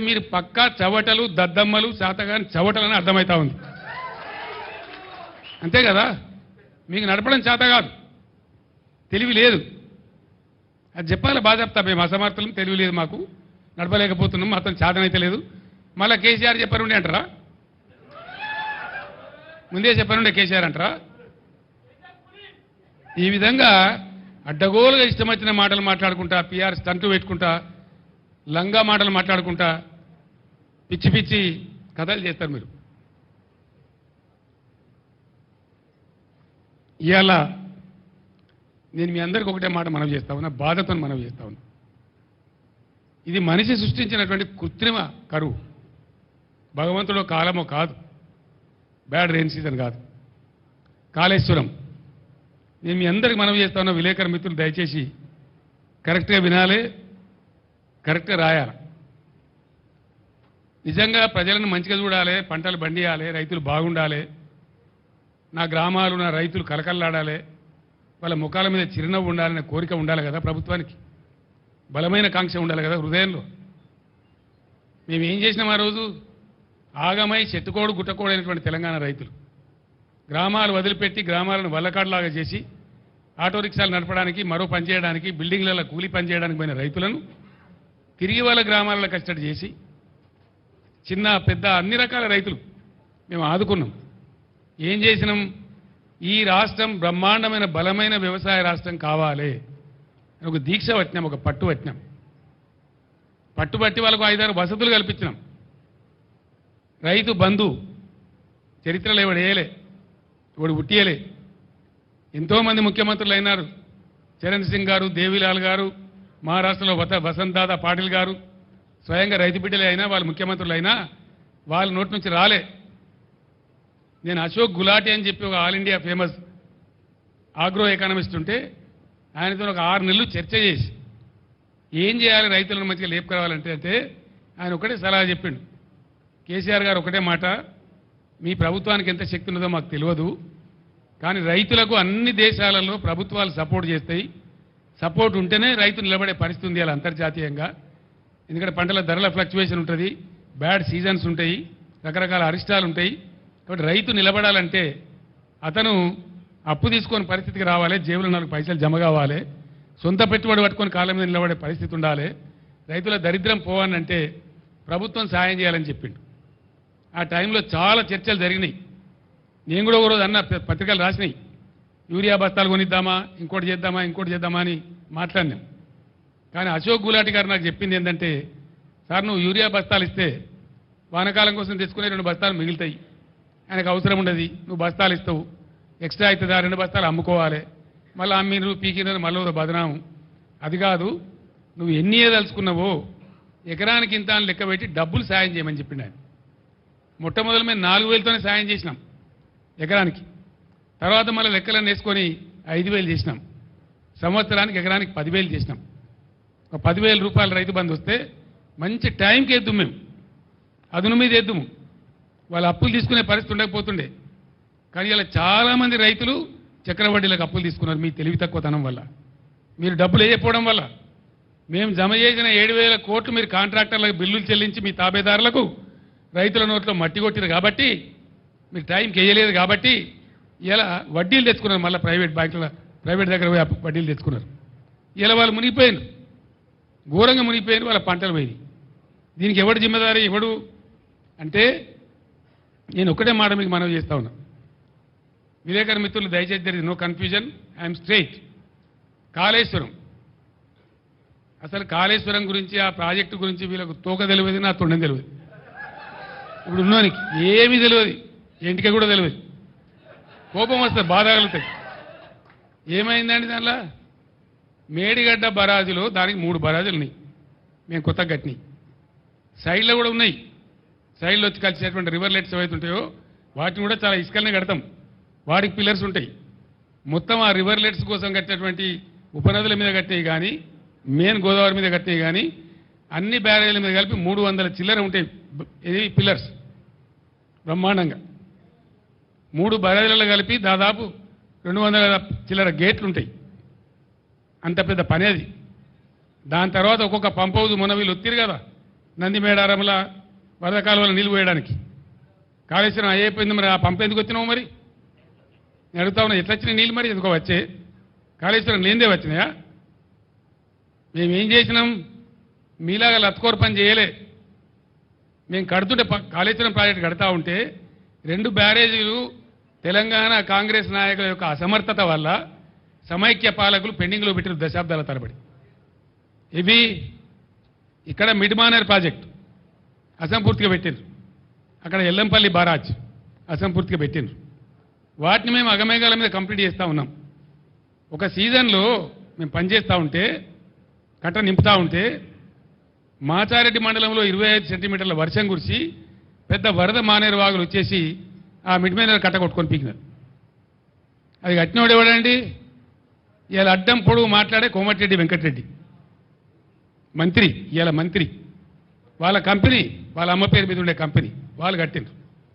మీరు పక్కా చవటలు దద్దమ్మలు శాతగాని చవటలని అర్థమవుతా ఉంది. అంతే కదా? మీకు నడపడం చేత కాదు. తెలివి లేదు. అది చెప్పాలి బాధ చెప్తా. మేము అసమర్థులం తెలివి లేదు మాకు. నడపలేకపోతున్నాం అతను చేతనైతే లేదు. మళ్ళీ కేసీఆర్ చెప్పనుండే అంటారా? ముందే చెప్పనుండే కేసీఆర్ అంటారా? ఈ విధంగా అడ్డగోలుగా ఇష్టం వచ్చిన మాటలు మాట్లాడుకుంటా పిఆర్ స్టంటు పెట్టుకుంటా లంగా మాటలు మాట్లాడుకుంటా పిచ్చి పిచ్చి కథలు చేస్తారు మీరు. ఇవాళ నేను మీ అందరికి ఒకటే మాట మనవి చేస్తా ఉన్నా బాధతో మనవి చేస్తా ఉన్నా. ఇది మనిషి సృష్టించినటువంటి కృత్రిమ కరువు. భగవంతుడు కాలమో కాదు. బ్యాడ్ రెయిన్ సీజన్ కాదు. కాళేశ్వరం. నేను మీ అందరికి మనవి చేస్తా ఉన్నా విలేకరు మిత్రులు దయచేసి కరెక్ట్గా వినాలి కరెక్ట్గా రాయాలి. నిజంగా ప్రజలను మంచిగా చూడాలి పంటలు బండియాలి రైతులు బాగుండాలి నా గ్రామాలు నా రైతులు కలకల్లాడాలి వాళ్ళ ముఖాల మీద చిరునవ్వు ఉండాలనే కోరిక ఉండాలి కదా ప్రభుత్వానికి. బలమైన కాంక్ష ఉండాలి కదా హృదయంలో. మేము ఏం చేసినాం ఆ రోజు? ఆగమై చెట్టుకోడు గుట్టకోడైనటువంటి తెలంగాణ రైతులు. గ్రామాలు వదిలిపెట్టి గ్రామాలను వల్లకాడులాగా చేసి ఆటో రిక్షాలు నడపడానికి మరో పని చేయడానికి బిల్డింగ్లలో కూలి పని చేయడానికి పోయిన రైతులను తిరిగి వాళ్ళ గ్రామాలలో కష్టడి చేసి చిన్న పెద్ద అన్ని రకాల రైతులు మేము ఆదుకున్నాం. ఏం చేసినాం? ఈ రాష్ట్రం బ్రహ్మాండమైన బలమైన వ్యవసాయ రాష్ట్రం కావాలి అని ఒక దీక్ష పట్టినాం ఒక పట్టు పట్టినాం. పట్టుబట్టి వాళ్ళకు ఐదారు వసతులు కల్పించినాం. రైతు బంధు చరిత్రలో ఎవడు వేయలే ఎవడు ఉట్టియలే ఎంతోమంది ముఖ్యమంత్రులు అయినారు. చరణ్ సింగ్ గారు దేవిలాల్ గారు మహారాష్ట్రలో వత వసంత్ పాటిల్ గారు స్వయంగా రైతు బిడ్డలే అయినా వాళ్ళు ముఖ్యమంత్రులు అయినా వాళ్ళ నోటి నుంచి రాలే. నేను అశోక్ గులాటి అని చెప్పి ఒక all India famous agro economist ఉంటే ఆయనతో ఒక ఆరు నెలలు చర్చ చేసి ఏం చేయాలి రైతులను మంచిగా లేపుకురావాలంటే అంటే ఆయన ఒకటే సలహా చెప్పిండు. కేసీఆర్ గారు ఒకటే మాట మీ ప్రభుత్వానికి ఎంత శక్తి ఉన్నదో మాకు తెలియదు కానీ రైతులకు అన్ని దేశాలలో ప్రభుత్వాలు సపోర్ట్ చేస్తాయి. సపోర్ట్ ఉంటేనే రైతు నిలబడే పరిస్థితి ఉంది అలా అంతర్జాతీయంగా. ఎందుకంటే పంటల ధరల ఫ్లక్చువేషన్ ఉంటుంది బ్యాడ్ సీజన్స్ ఉంటాయి రకరకాల అరిష్టాలు ఉంటాయి. కాబట్టి రైతు నిలబడాలంటే అతను అప్పు తీసుకొని పరిస్థితికి రావాలి జేబులో నాలుగు పైసలు జమ కావాలి సొంత పెట్టుబడి పట్టుకొని కాళ్ళ మీద నిలబడే పరిస్థితి ఉండాలి. రైతుల దరిద్రం పోవాలంటే ప్రభుత్వం సాయం చేయాలని చెప్పిండు. ఆ టైంలో చాలా చర్చలు జరిగినాయి. నేను కూడా ఒకరోజు అన్న ప- పత్రికలు రాసినాయి. యూరియా బస్తాలు కొనిద్దామా ఇంకోటి చేద్దామా ఇంకోటి చేద్దామా అని మాట్లాడినాం. కానీ అశోక్ గులాటి గారు నాకు చెప్పింది ఏంటంటే సార్ నువ్వు యూరియా బస్తాలు ఇస్తే వానకాలం కోసం తెచ్చుకునే రెండు బస్తాలు మిగులుతాయి. ఆయనకు అవసరం ఉండదు. నువ్వు బస్తాలు ఇస్తావు. ఎక్స్ట్రా అవుతుంది? ఆ రెండు బస్తాలు అమ్ముకోవాలి. మళ్ళీ అమ్మిరు పీకిరు మళ్ళీ బదనాము. అది కాదు నువ్వు ఎన్ని ఏదలుచుకున్నావో ఎకరానికి ఇంత అని లెక్క పెట్టి డబ్బులు సాయం చేయమని చెప్పిండు ఆయన. మొట్టమొదలు మేము నాలుగు వేలతోనే సాయం చేసినాం ఎకరానికి. తర్వాత మళ్ళీ లెక్కలను వేసుకొని ఐదు వేలు చేసినాం. సంవత్సరానికి ఎకరానికి పదివేలు చేసినాం. ఒక పదివేల రూపాయలు రైతు బంధు వస్తే మంచి టైంకి వేద్దాం మేము. అదును మీద వేద్దాము వాళ్ళు అప్పులు తీసుకునే పరిస్థితి ఉండకపోతుండే. కానీ ఇలా చాలామంది రైతులు చక్రవడ్డీలకు అప్పులు తీసుకున్నారు మీ తెలివి తక్కువతనం వల్ల. మీరు డబ్బులు వేయకపోవడం వల్ల. మేము జమ చేసిన ఏడు వేల కోట్లు మీరు కాంట్రాక్టర్లకు బిల్లులు చెల్లించి మీ తాబేదారులకు రైతుల నోట్లో మట్టి కొట్టిరు కాబట్టి మీరు టైంకి వేయలేదు కాబట్టి ఇలా వడ్డీలు తెచ్చుకున్నారు మళ్ళీ ప్రైవేట్ బ్యాంకుల ప్రైవేట్ దగ్గర పోయి వడ్డీలు తెచ్చుకున్నారు. ఇలా వాళ్ళు మునిగిపోయారు. ఘోరంగా మునిగిపోయారు వాళ్ళ పంటలు పోయి దీనికి ఎవడు జిమ్మదారి ఎవడు అంటే నేను ఒకటే మాట మీకు మనవి చేస్తా ఉన్నా. విలేకరు మిత్రులు దయచేసి there is no confusion I'm straight Kaleshwaram. అసలు కాళేశ్వరం గురించి ఆ ప్రాజెక్టు గురించి వీళ్ళకు తోక తెలియదు నా తొండం తెలియదు. ఇప్పుడు ఉన్నానికి ఏమీ తెలియదు ఇంటికి కూడా తెలియదు. కోపం వస్తుంది బాధ కలుగుతాయి. ఏమైందండి దానిలో? మేడిగడ్డ బరాజులు దానికి మూడు బరాజులు ఉన్నాయి. మేము కొత్తగా కట్టినాయి సైడ్లో కూడా ఉన్నాయి. సైడ్లో వచ్చి కలిసేటువంటి రివర్ లెట్స్ ఏవైతే ఉంటాయో వాటిని కూడా చాలా ఇసుకలనే కడతాం. వాటికి పిల్లర్స్ ఉంటాయి. మొత్తం ఆ రివర్ లెట్స్ కోసం కట్టినటువంటి ఉపనదుల మీద కట్టినవి కానీ మెయిన్ గోదావరి మీద కట్టినవి కానీ అన్ని బ్యారేజ్ల మీద కలిపి మూడు వందల చిల్లర ఉంటాయి. ఇది పిల్లర్స్. బ్రహ్మాండంగా. మూడు బ్యారేజ్లలో కలిపి దాదాపు రెండు వందల చిల్లర గేట్లు ఉంటాయి అంత పెద్ద పని అది. దాని తర్వాత ఒక్కొక్క పంప్ హౌస్ మొన్న వీళ్ళు ఒత్తిరు కదా నందిమేడారముల వరద కాలువలో నీళ్ళు పోయడానికి. కాళేశ్వరం అయిపోయింది మరి ఆ పంప ఎందుకు వచ్చినావు మరి? నేను అడుగుతా ఉన్నా ఎట్లా వచ్చినాయి నీళ్ళు మరి? ఎందుకో వచ్చే. కాళేశ్వరం లేనిదే వచ్చినాయా? మేమేం చేసినాం? మీలాగా లత్కోర పని చేయలే. మేము కడుతుంటే ప- కాళేశ్వరం ప్రాజెక్టు కడతా ఉంటే రెండు బ్యారేజీలు తెలంగాణ కాంగ్రెస్ నాయకుల యొక్క అసమర్థత వల్ల సమైక్య పాలకులు పెండింగ్లో పెట్టిన దశాబ్దాల తరబడి. ఇవి ఇక్కడ మిడ్ మానేర్ ప్రాజెక్టు అసంపూర్తిగా పెట్టిండ్రు. అక్కడ ఎల్లంపల్లి బారాజ్ అసంపూర్తిగా పెట్టిండ్రు. వాటిని మేము అగమేఘాల మీద కంప్లీట్ చేస్తూ ఉన్నాం. ఒక సీజన్లో మేము పనిచేస్తూ ఉంటే కట్ట నింపుతా ఉంటే మాచారెడ్డి మండలంలో ఇరవై ఐదు సెంటీమీటర్ల వర్షం కురిసి పెద్ద వరద మానేరు వాగులు వచ్చేసి ఆ మిడ్ మీద కట్ట కొట్టుకొని పీకినారు. అది కట్టినోడు ఎవడండి? ఇవాళ అడ్డం పొడుగు మాట్లాడే కోమటిరెడ్డి వెంకటరెడ్డి. మంత్రి ఇవాళ మంత్రి. వాళ్ళ కంపెనీ వాళ్ళ అమ్మ పేరు మీద ఉండే కంపెనీ. వాళ్ళు కట్టిండ్రు.